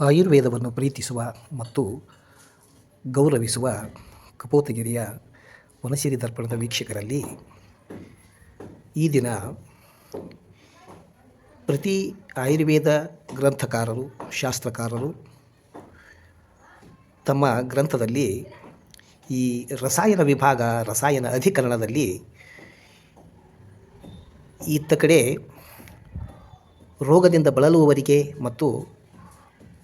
ಆಯುರ್ವೇದವನ್ನು ಪ್ರೀತಿಸುವ ಮತ್ತು ಗೌರವಿಸುವ ಕಪೋತಗಿರಿಯ ವನಸಿರಿ ದರ್ಪಣದ ವೀಕ್ಷಕರಲ್ಲಿ ಈ ದಿನ ಪ್ರತಿ ಆಯುರ್ವೇದ ಗ್ರಂಥಕಾರರು, ಶಾಸ್ತ್ರಕಾರರು ತಮ್ಮ ಗ್ರಂಥದಲ್ಲಿ ಈ ರಸಾಯನ ವಿಭಾಗ, ರಸಾಯನ ಅಧಿಕರಣದಲ್ಲಿ ಇತ್ತ ಕಡೆ ರೋಗದಿಂದ ಬಳಲುವವರಿಗೆ ಮತ್ತು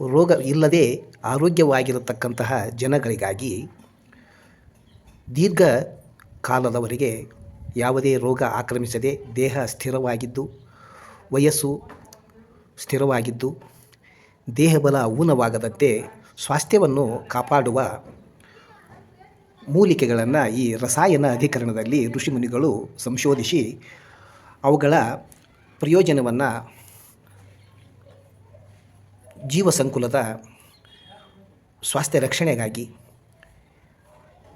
ರೋಗ ಇಲ್ಲದೆ ಆರೋಗ್ಯವಾಗಿರತಕ್ಕಂತಹ ಜನಗಳಿಗಾಗಿ ದೀರ್ಘ ಕಾಲದವರೆಗೆ ಯಾವುದೇ ರೋಗ ಆಕ್ರಮಿಸದೆ ದೇಹ ಸ್ಥಿರವಾಗಿದ್ದು, ವಯಸ್ಸು ಸ್ಥಿರವಾಗಿದ್ದು, ದೇಹಬಲ ಊನವಾಗದಂತೆ ಸ್ವಾಸ್ಥ್ಯವನ್ನು ಕಾಪಾಡುವ ಮೂಲಿಕೆಗಳನ್ನು ಈ ರಸಾಯನ ಅಧಿಕರಣದಲ್ಲಿ ಋಷಿಮುನಿಗಳು ಸಂಶೋಧಿಸಿ ಅವುಗಳ ಪ್ರಯೋಜನವನ್ನು ಜೀವ ಸಂಕುಲದ ಸ್ವಾಸ್ಥ್ಯ ರಕ್ಷಣೆಗಾಗಿ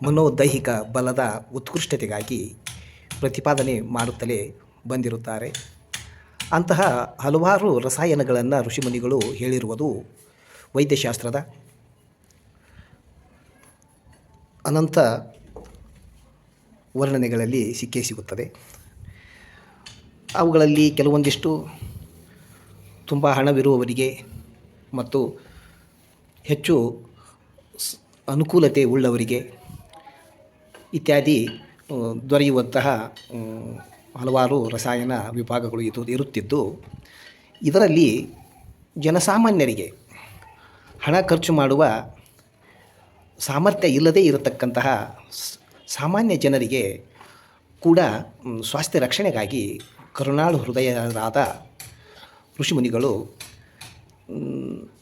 ಮನೋದೈಹಿಕ ಬಲದ ಉತ್ಕೃಷ್ಟತೆಗಾಗಿ ಪ್ರತಿಪಾದನೆ ಮಾಡುತ್ತಲೇ ಬಂದಿರುತ್ತಾರೆ. ಅಂತಹ ಹಲವಾರು ರಸಾಯನಗಳನ್ನು ಋಷಿಮುನಿಗಳು ಹೇಳಿರುವುದು ವೈದ್ಯಶಾಸ್ತ್ರದ ಅನಂತ ವರ್ಣನೆಗಳಲ್ಲಿ ಸಿಕ್ಕೇ ಸಿಗುತ್ತದೆ. ಅವುಗಳಲ್ಲಿ ಕೆಲವೊಂದಿಷ್ಟು ತುಂಬ ಹಣವಿರುವವರಿಗೆ ಮತ್ತು ಹೆಚ್ಚು ಅನುಕೂಲತೆ ಉಳ್ಳವರಿಗೆ ಇತ್ಯಾದಿ ದೊರೆಯುವಂತಹ ಹಲವಾರು ರಸಾಯನ ವಿಭಾಗಗಳು ಇದು ಇರುತ್ತಿದ್ದು, ಇದರಲ್ಲಿ ಜನಸಾಮಾನ್ಯರಿಗೆ ಹಣ ಖರ್ಚು ಮಾಡುವ ಸಾಮರ್ಥ್ಯ ಇಲ್ಲದೇ ಇರತಕ್ಕಂತಹ ಸಾಮಾನ್ಯ ಜನರಿಗೆ ಕೂಡ ಸ್ವಾಸ್ಥ್ಯ ರಕ್ಷಣೆಗಾಗಿ ಕರುಣಾಳು ಹೃದಯರಾದ ಋಷಿಮುನಿಗಳು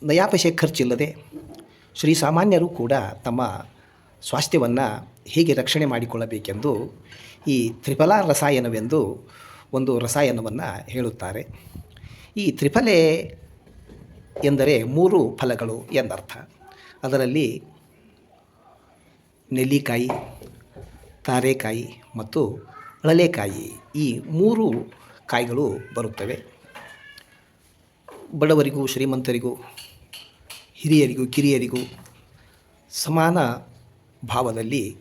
ನಯಾಪೈಸೆ ಖರ್ಚಿಲ್ಲದೆ ಶ್ರೀ ಸಾಮಾನ್ಯರು ಕೂಡ ತಮ್ಮ ಸ್ವಾಸ್ಥ್ಯವನ್ನು ಹೇಗೆ ರಕ್ಷಣೆ ಮಾಡಿಕೊಳ್ಳಬೇಕೆಂದು ಈ ತ್ರಿಫಲ ರಸಾಯನವೆಂದು ಒಂದು ರಸಾಯನವನ್ನು ಹೇಳುತ್ತಾರೆ. ಈ ತ್ರಿಫಲೆ ಎಂದರೆ ಮೂರು ಫಲಗಳು ಎಂದರ್ಥ. ಅದರಲ್ಲಿ ನೆಲ್ಲಿಕಾಯಿ, ತಾರೆಕಾಯಿ ಮತ್ತು ಅಳಲೆಕಾಯಿ ಈ ಮೂರು ಕಾಯಿಗಳು ಬರುತ್ತವೆ. ಬಡವರಿಗೂ, ಶ್ರೀಮಂತರಿಗೂ, ಹಿರಿಯರಿಗೂ, ಕಿರಿಯರಿಗೂ ಸಮಾನ ಭಾವದಲ್ಲಿ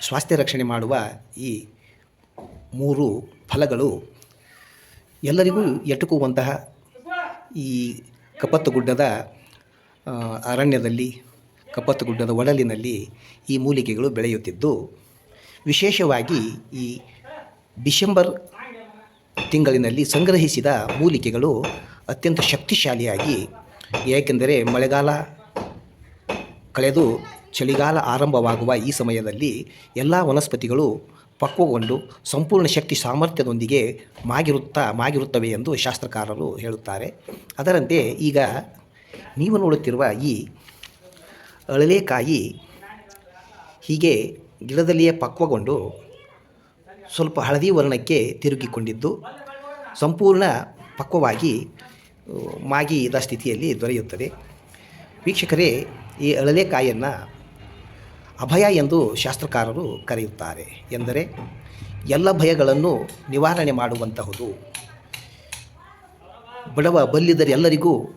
ಸ್ವಾಸ್ಥ್ಯ ರಕ್ಷಣೆ ಮಾಡುವ ಈ ಮೂರು ಫಲಗಳು ಎಲ್ಲರಿಗೂ ಎಟುಕುವಂತಹ ಈ ಕಪ್ಪತ್ತುಗುಡ್ಡದ ಅರಣ್ಯದಲ್ಲಿ ಕಪ್ಪತ್ತಗುಡ್ಡದ ಒಡಲಿನಲ್ಲಿ ಈ ಮೂಲಿಕೆಗಳು ಬೆಳೆಯುತ್ತಿದ್ದು, ವಿಶೇಷವಾಗಿ ಈ ಡಿಸೆಂಬರ್ ತಿಂಗಳಿನಲ್ಲಿ ಸಂಗ್ರಹಿಸಿದ ಮೂಲಿಕೆಗಳು ಅತ್ಯಂತ ಶಕ್ತಿಶಾಲಿಯಾಗಿ, ಏಕೆಂದರೆ ಮಳೆಗಾಲ ಕಳೆದು ಚಳಿಗಾಲ ಆರಂಭವಾಗುವ ಈ ಸಮಯದಲ್ಲಿ ಎಲ್ಲ ವನಸ್ಪತಿಗಳು ಪಕ್ವಗೊಂಡು ಸಂಪೂರ್ಣ ಶಕ್ತಿ ಸಾಮರ್ಥ್ಯದೊಂದಿಗೆ ಮಾಗಿರುತ್ತಾ, ಮಾಗಿರುತ್ತವೆ ಎಂದು ಶಾಸ್ತ್ರಕಾರರು ಹೇಳುತ್ತಾರೆ. ಅದರಂತೆ ಈಗ ನೀವು ನೋಡುತ್ತಿರುವ ಈ ಅಳಲೆಕಾಯಿ ಹೀಗೆ ಗಿಡದಲ್ಲಿಯೇ ಪಕ್ವಗೊಂಡು ಸ್ವಲ್ಪ ಹಳದಿ ವರ್ಣಕ್ಕೆ ತಿರುಗಿಕೊಂಡಿದ್ದು, ಸಂಪೂರ್ಣ ಪಕ್ವವಾಗಿ ಮಾಗಿದ ಸ್ಥಿತಿಯಲ್ಲಿ ದೊರೆಯುತ್ತದೆ. ವೀಕ್ಷಕರೇ, ಈ ಅಳಲೆಕಾಯನ್ನು ಅಭಯ ಎಂದು ಶಾಸ್ತ್ರಕಾರರು ಕರೆಯುತ್ತಾರೆ. ಎಂದರೆ, ಎಲ್ಲ ಭಯಗಳನ್ನು ನಿವಾರಣೆ ಮಾಡುವಂತಹುದು. ಬಡವ ಬಲ್ಲಿದರೆಲ್ಲರಿಗೂ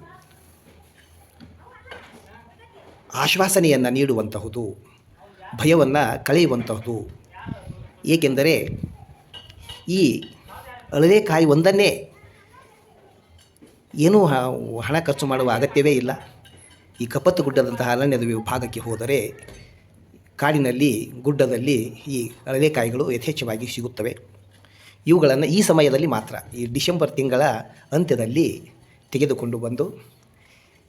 ಆಶ್ವಾಸನೆಯನ್ನು ನೀಡುವಂತಹುದು, ಭಯವನ್ನು ಕಳೆಯುವಂತಹುದು. ಏಕೆಂದರೆ, ಈ ಅಳಲೆಕಾಯಿ ಒಂದನ್ನೇ ಏನೂ ಹಣ ಖರ್ಚು ಮಾಡುವ ಅಗತ್ಯವೇ ಇಲ್ಲ. ಈ ಕಪ್ಪತ್ತು ಗುಡ್ಡದಂತಹ ಅರಣ್ಯದ ವಿಭಾಗಕ್ಕೆ ಹೋದರೆ ಕಾಡಿನಲ್ಲಿ, ಗುಡ್ಡದಲ್ಲಿ ಈ ಅಳಲೆಕಾಯಿಗಳು ಯಥೇಚ್ಛವಾಗಿ ಸಿಗುತ್ತವೆ. ಇವುಗಳನ್ನು ಈ ಸಮಯದಲ್ಲಿ ಮಾತ್ರ, ಈ ಡಿಸೆಂಬರ್ ತಿಂಗಳ ಅಂತ್ಯದಲ್ಲಿ ತೆಗೆದುಕೊಂಡು ಬಂದು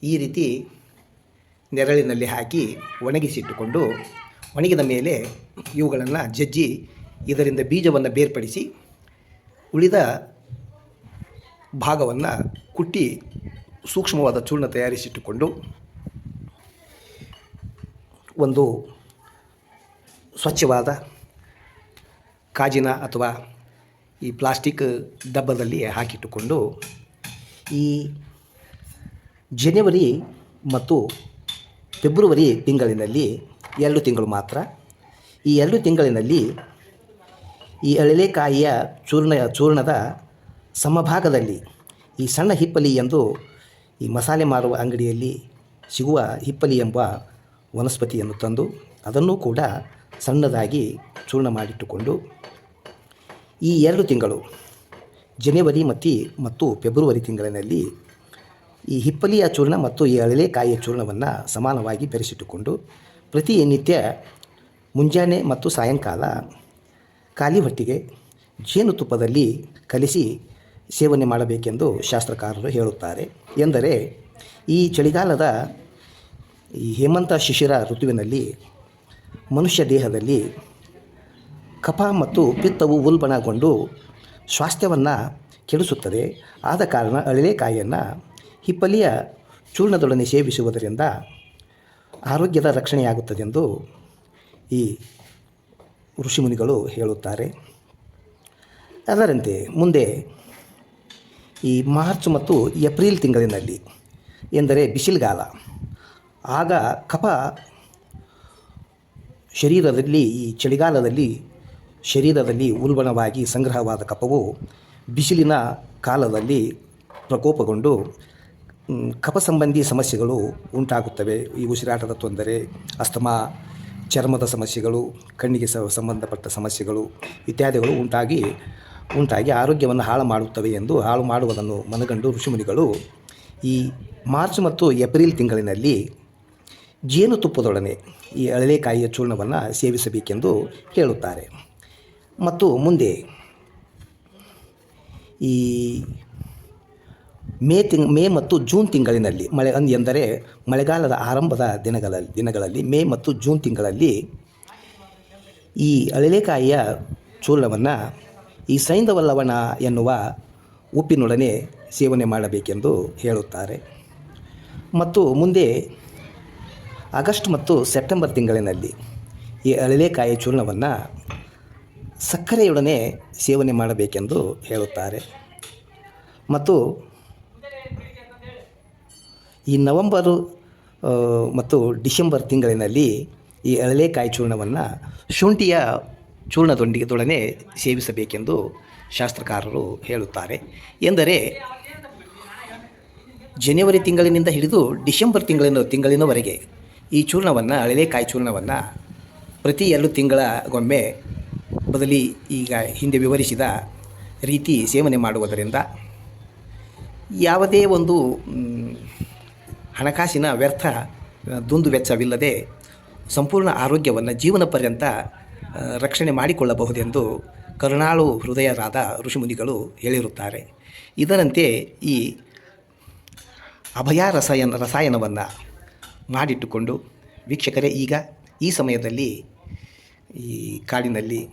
ಈ ರೀತಿ ನೆರಳಿನಲ್ಲಿ ಹಾಕಿ ಒಣಗಿಸಿಟ್ಟುಕೊಂಡು ಒಣಗಿದ ಮೇಲೆ ಇವುಗಳನ್ನು ಜಜ್ಜಿ ಇದರಿಂದ ಬೀಜವನ್ನು ಬೇರ್ಪಡಿಸಿ ಉಳಿದ ಭಾಗವನ್ನು ಕುಟ್ಟಿ ಸೂಕ್ಷ್ಮವಾದ ಚೂರ್ಣ ತಯಾರಿಸಿಟ್ಟುಕೊಂಡು ಒಂದು ಸ್ವಚ್ಛವಾದ ಕಾಜಿನ ಅಥವಾ ಈ ಪ್ಲಾಸ್ಟಿಕ್ ಡಬ್ಬದಲ್ಲಿ ಹಾಕಿಟ್ಟುಕೊಂಡು ಈ ಜನವರಿ ಮತ್ತು ಫೆಬ್ರವರಿ ತಿಂಗಳಿನಲ್ಲಿ ಎರಡು ತಿಂಗಳು ಮಾತ್ರ. ಈ ಎರಡು ತಿಂಗಳಿನಲ್ಲಿ ಈ ಅಳಲೆಕಾಯಿಯ ಚೂರ್ಣ ಚೂರ್ಣದ ಸಮಭಾಗದಲ್ಲಿ ಈ ಸಣ್ಣ ಹಿಪ್ಪಲಿ ಎಂದು ಈ ಮಸಾಲೆ ಮಾರುವ ಅಂಗಡಿಯಲ್ಲಿ ಸಿಗುವ ಹಿಪ್ಪಲಿ ಎಂಬ ವನಸ್ಪತಿಯನ್ನು ತಂದು ಅದನ್ನು ಕೂಡ ಸಣ್ಣದಾಗಿ ಚೂರ್ಣ ಮಾಡಿಟ್ಟುಕೊಂಡು ಈ ಎರಡು ತಿಂಗಳು, ಜನವರಿ ಮತ್ತು ಮತ್ತು ಫೆಬ್ರವರಿ ತಿಂಗಳಿನಲ್ಲಿ ಈ ಹಿಪ್ಪಲಿಯ ಚೂರ್ಣ ಮತ್ತು ಈ ಅಳಲೆಕಾಯಿಯ ಚೂರ್ಣವನ್ನು ಸಮಾನವಾಗಿ ಬೆರೆಸಿಟ್ಟುಕೊಂಡು ಪ್ರತಿ ನಿತ್ಯ ಮುಂಜಾನೆ ಮತ್ತು ಸಾಯಂಕಾಲ ಖಾಲಿ ಹೊಟ್ಟಿಗೆ ಜೇನುತುಪ್ಪದಲ್ಲಿ ಕಲಿಸಿ ಸೇವನೆ ಮಾಡಬೇಕೆಂದು ಶಾಸ್ತ್ರಕಾರರು ಹೇಳುತ್ತಾರೆ. ಎಂದರೆ, ಈ ಚಳಿಗಾಲದ ಈ ಹೇಮಂತ ಶಿಶಿರ ಋತುವಿನಲ್ಲಿ ಮನುಷ್ಯ ದೇಹದಲ್ಲಿ ಕಫ ಮತ್ತು ಪಿತ್ತವು ಉಲ್ಬಣಗೊಂಡು ಸ್ವಾಸ್ಥ್ಯವನ್ನು ಕೆಡಿಸುತ್ತದೆ. ಆದ ಕಾರಣ ಅಳಿಲೆಕಾಯಿಯನ್ನು ಹಿಪ್ಪಲಿಯ ಚೂರ್ಣದೊಡನೆ ಸೇವಿಸುವುದರಿಂದ ಆರೋಗ್ಯದ ರಕ್ಷಣೆಯಾಗುತ್ತದೆಂದು ಈ ಋಷಿಮುನಿಗಳು ಹೇಳುತ್ತಾರೆ. ಅದರಂತೆ ಮುಂದೆ ಈ ಮಾರ್ಚ್ ಮತ್ತು ಏಪ್ರಿಲ್ ತಿಂಗಳಿನಲ್ಲಿ ಎಂದರೆ ಬಿಸಿಲುಗಾಲ. ಆಗ ಕಫ ಶರೀರದಲ್ಲಿ, ಈ ಚಳಿಗಾಲದಲ್ಲಿ ಶರೀರದಲ್ಲಿ ಉಲ್ಬಣವಾಗಿ ಸಂಗ್ರಹವಾದ ಕಫವು ಬಿಸಿಲಿನ ಕಾಲದಲ್ಲಿ ಪ್ರಕೋಪಗೊಂಡು ಕಫ ಸಂಬಂಧಿ ಸಮಸ್ಯೆಗಳು ಉಂಟಾಗುತ್ತವೆ. ಈ ಉಸಿರಾಟದ ತೊಂದರೆ, ಅಸ್ತಮಾ, ಚರ್ಮದ ಸಮಸ್ಯೆಗಳು, ಕಣ್ಣಿಗೆ ಸಂಬಂಧಪಟ್ಟ ಸಮಸ್ಯೆಗಳು ಇತ್ಯಾದಿಗಳು ಉಂಟಾಗಿ ಉಂಟಾಗಿ ಆರೋಗ್ಯವನ್ನು ಹಾಳು ಮಾಡುತ್ತವೆ ಎಂದು ಹಾಳು ಮಾಡುವುದನ್ನು ಮನಗಂಡು ಋಷಿಮುನಿಗಳು ಈ ಮಾರ್ಚ್ ಮತ್ತು ಏಪ್ರಿಲ್ ತಿಂಗಳಿನಲ್ಲಿ ಜೇನುತುಪ್ಪದೊಡನೆ ಈ ಅಳಲೆಕಾಯಿಯ ಚೂರ್ಣವನ್ನು ಸೇವಿಸಬೇಕೆಂದು ಹೇಳುತ್ತಾರೆ ಮತ್ತು ಮುಂದೆ ಈ ಮೇ ತಿಂಗ್, ಮೇ ಮತ್ತು ಜೂನ್ ತಿಂಗಳಿನಲ್ಲಿ ಮಳೆ ಎಂದರೆ ಮಳೆಗಾಲದ ಆರಂಭದ ದಿನಗಳಲ್ಲಿ ದಿನಗಳಲ್ಲಿ ಮೇ ಮತ್ತು ಜೂನ್ ತಿಂಗಳಲ್ಲಿ ಈ ಅಳಲೆಕಾಯಿಯ ಚೂರ್ಣವನ್ನು ಈ ಸೈಂಧವ ಎನ್ನುವ ಉಪ್ಪಿನೊಡನೆ ಸೇವನೆ ಮಾಡಬೇಕೆಂದು ಹೇಳುತ್ತಾರೆ. ಮತ್ತು ಮುಂದೆ ಆಗಸ್ಟ್ ಮತ್ತು ಸೆಪ್ಟೆಂಬರ್ ತಿಂಗಳಿನಲ್ಲಿ ಈ ಅಳಲೆಕಾಯಿ ಚೂರ್ಣವನ್ನು ಸಕ್ಕರೆಯೊಡನೆ ಸೇವನೆ ಮಾಡಬೇಕೆಂದು ಹೇಳುತ್ತಾರೆ. ಮತ್ತು ಈ ನವಂಬರು ಮತ್ತು ಡಿಸೆಂಬರ್ ತಿಂಗಳಿನಲ್ಲಿ ಈ ಅಳಲೆಕಾಯಿ ಚೂರ್ಣವನ್ನು ಶುಂಠಿಯ ಚೂರ್ಣದೊಂದಿಗೆ ದೊಡನೆ ಸೇವಿಸಬೇಕೆಂದು ಶಾಸ್ತ್ರಕಾರರು ಹೇಳುತ್ತಾರೆ. ಎಂದರೆ, ಜನವರಿ ತಿಂಗಳಿನಿಂದ ಹಿಡಿದು ಡಿಸೆಂಬರ್ ತಿಂಗಳಿನ ತಿಂಗಳಿನವರೆಗೆ ಈ ಚೂರ್ಣವನ್ನು ಅಳಲೆಕಾಯಿ ಚೂರ್ಣವನ್ನು ಪ್ರತಿ ಎರಡು ತಿಂಗಳಗೊಮ್ಮೆ ಬದಲಿ ಈಗ ಹಿಂದೆ ವಿವರಿಸಿದ ರೀತಿ ಸೇವನೆ ಮಾಡುವುದರಿಂದ ಯಾವುದೇ ಒಂದು ಹಣಕಾಸಿನ ವ್ಯರ್ಥ, ದುಂದು ವೆಚ್ಚವಿಲ್ಲದೆ ಸಂಪೂರ್ಣ ಆರೋಗ್ಯವನ್ನು ಜೀವನ ಪರ್ಯಂತ ರಕ್ಷಣೆ ಮಾಡಿಕೊಳ್ಳಬಹುದೆಂದು ಕರುಣಾಳು ಹೃದಯರಾದ ಋಷಿಮುನಿಗಳು ಹೇಳಿರುತ್ತಾರೆ. ಇದರಂತೆ ಈ ಅಭಯ ರಸಾಯನ ರಸಾಯನವನ್ನು ಮಾಡಿಟ್ಟುಕೊಂಡು ವೀಕ್ಷಕರೇ, ಈಗ ಈ ಸಮಯದಲ್ಲಿ ಈ ಕಾಡಿನಲ್ಲಿ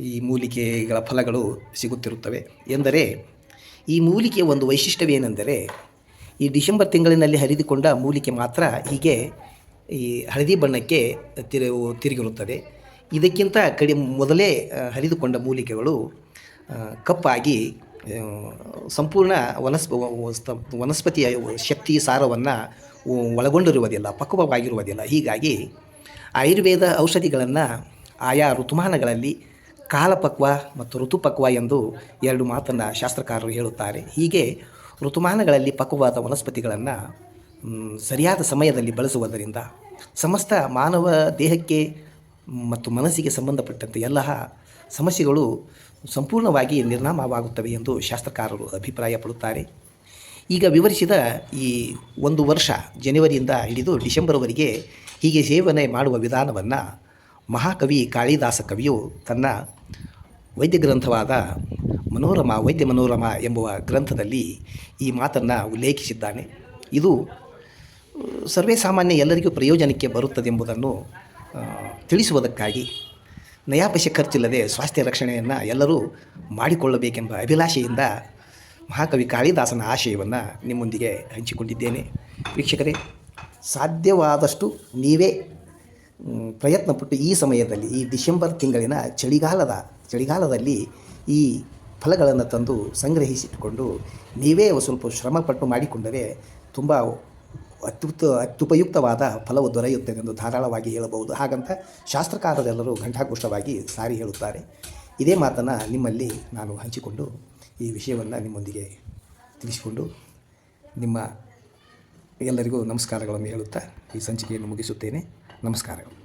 ಈ ಮೂಲಿಕೆಗಳ ಫಲಗಳು ಸಿಗುತ್ತಿರುತ್ತವೆ. ಎಂದರೆ, ಈ ಮೂಲಿಕೆಯ ಒಂದು ವೈಶಿಷ್ಟ್ಯವೇನೆಂದರೆ, ಈ ಡಿಸೆಂಬರ್ ತಿಂಗಳಿನಲ್ಲಿ ಹರಿದುಕೊಂಡ ಮೂಲಿಕೆ ಮಾತ್ರ ಹೀಗೆ ಈ ಹಳದಿ ಬಣ್ಣಕ್ಕೆ ತಿರು ತಿರುಗಿರುತ್ತದೆ. ಇದಕ್ಕಿಂತ ಕಡಿಮೆ, ಮೊದಲೇ ಹರಿದುಕೊಂಡ ಮೂಲಿಕೆಗಳು ಕಪ್ಪಾಗಿ ಸಂಪೂರ್ಣ ವನಸ್ಪ ವನಸ್ಪತಿಯ ಶಕ್ತಿ ಸಾರವನ್ನು ಒಳಗೊಂಡಿರುವುದಿಲ್ಲ, ಪಕ್ವವಾಗಿರುವುದಿಲ್ಲ. ಹೀಗಾಗಿ ಆಯುರ್ವೇದ ಔಷಧಿಗಳನ್ನು ಆಯಾ ಋತುಮಾನಗಳಲ್ಲಿ ಕಾಲಪಕ್ವ ಮತ್ತು ಋತುಪಕ್ವ ಎಂದು ಎರಡು ಮಾತನ್ನು ಶಾಸ್ತ್ರಕಾರರು ಹೇಳುತ್ತಾರೆ. ಹೀಗೆ ಋತುಮಾನಗಳಲ್ಲಿ ಪಕ್ವವಾದ ವನಸ್ಪತಿಗಳನ್ನು ಸರಿಯಾದ ಸಮಯದಲ್ಲಿ ಬಳಸುವುದರಿಂದ ಸಮಸ್ತ ಮಾನವ ದೇಹಕ್ಕೆ ಮತ್ತು ಮನಸ್ಸಿಗೆ ಸಂಬಂಧಪಟ್ಟಂತೆ ಎಲ್ಲ ಸಮಸ್ಯೆಗಳು ಸಂಪೂರ್ಣವಾಗಿ ನಿರ್ನಾಮವಾಗುತ್ತವೆ ಎಂದು ಶಾಸ್ತ್ರಕಾರರು ಅಭಿಪ್ರಾಯಪಡುತ್ತಾರೆ. ಈಗ ವಿವರಿಸಿದ ಈ ಒಂದು ವರ್ಷ ಜನವರಿಯಿಂದ ಹಿಡಿದು ಡಿಸೆಂಬರ್ವರೆಗೆ ಹೀಗೆ ಸೇವನೆ ಮಾಡುವ ವಿಧಾನವನ್ನು ಮಹಾಕವಿ ಕಾಳಿದಾಸ ಕವಿಯು ತನ್ನ ವೈದ್ಯ ಗ್ರಂಥವಾದ ಮನೋರಮ ವೈದ್ಯ ಮನೋರಮ ಎಂಬುವ ಗ್ರಂಥದಲ್ಲಿ ಈ ಮಾತನ್ನು ಉಲ್ಲೇಖಿಸಿದ್ದಾನೆ. ಇದು ಸರ್ವೇ ಸಾಮಾನ್ಯ ಎಲ್ಲರಿಗೂ ಪ್ರಯೋಜನಕ್ಕೆ ಬರುತ್ತದೆಂಬುದನ್ನು ಆ, ತಿಳಿಸುವುದಕ್ಕಾಗಿ ನಯಾಪೈಸೆ ಖರ್ಚಿಲ್ಲದೆ ಸ್ವಾಸ್ಥ್ಯ ರಕ್ಷಣೆಯನ್ನು ಎಲ್ಲರೂ ಮಾಡಿಕೊಳ್ಳಬೇಕೆಂಬ ಅಭಿಲಾಷೆಯಿಂದ ಮಹಾಕವಿ ಕಾಳಿದಾಸನ ಆಶಯವನ್ನು ನಿಮ್ಮೊಂದಿಗೆ ಹಂಚಿಕೊಂಡಿದ್ದೇನೆ. ವೀಕ್ಷಕರೇ, ಸಾಧ್ಯವಾದಷ್ಟು ನೀವೇ ಪ್ರಯತ್ನಪಟ್ಟು ಈ ಸಮಯದಲ್ಲಿ, ಈ ಡಿಸೆಂಬರ್ ತಿಂಗಳಿನ ಚಳಿಗಾಲದ, ಚಳಿಗಾಲದಲ್ಲಿ ಈ ಫಲಗಳನ್ನು ತಂದು ಸಂಗ್ರಹಿಸಿಟ್ಟುಕೊಂಡು ನೀವೇ ಸ್ವಲ್ಪ ಶ್ರಮಪಟ್ಟು ಮಾಡಿಕೊಂಡರೆ ತುಂಬ ಅತ್ಯುತ್ತ ಅತ್ಯುಪಯುಕ್ತವಾದ ಫಲವು ದೊರೆಯುತ್ತದೆ ಎಂದು ಧಾರಾಳವಾಗಿ ಹೇಳಬಹುದು. ಹಾಗಂತ ಶಾಸ್ತ್ರಕಾರರೆಲ್ಲರೂ ಘಂಟಾಘೋಷವಾಗಿ ಸಾರಿ ಹೇಳುತ್ತಾರೆ. ಇದೇ ಮಾತನ್ನು ನಿಮ್ಮಲ್ಲಿ ನಾನು ಹಂಚಿಕೊಂಡು ಈ ವಿಷಯವನ್ನು ನಿಮ್ಮೊಂದಿಗೆ ತಿಳಿಸಿಕೊಂಡು ನಿಮ್ಮ ಎಲ್ಲರಿಗೂ ನಮಸ್ಕಾರಗಳನ್ನು ಹೇಳುತ್ತಾ ಈ ಸಂಚಿಕೆಯನ್ನು ಮುಗಿಸುತ್ತೇನೆ. ನಮಸ್ಕಾರಗಳು.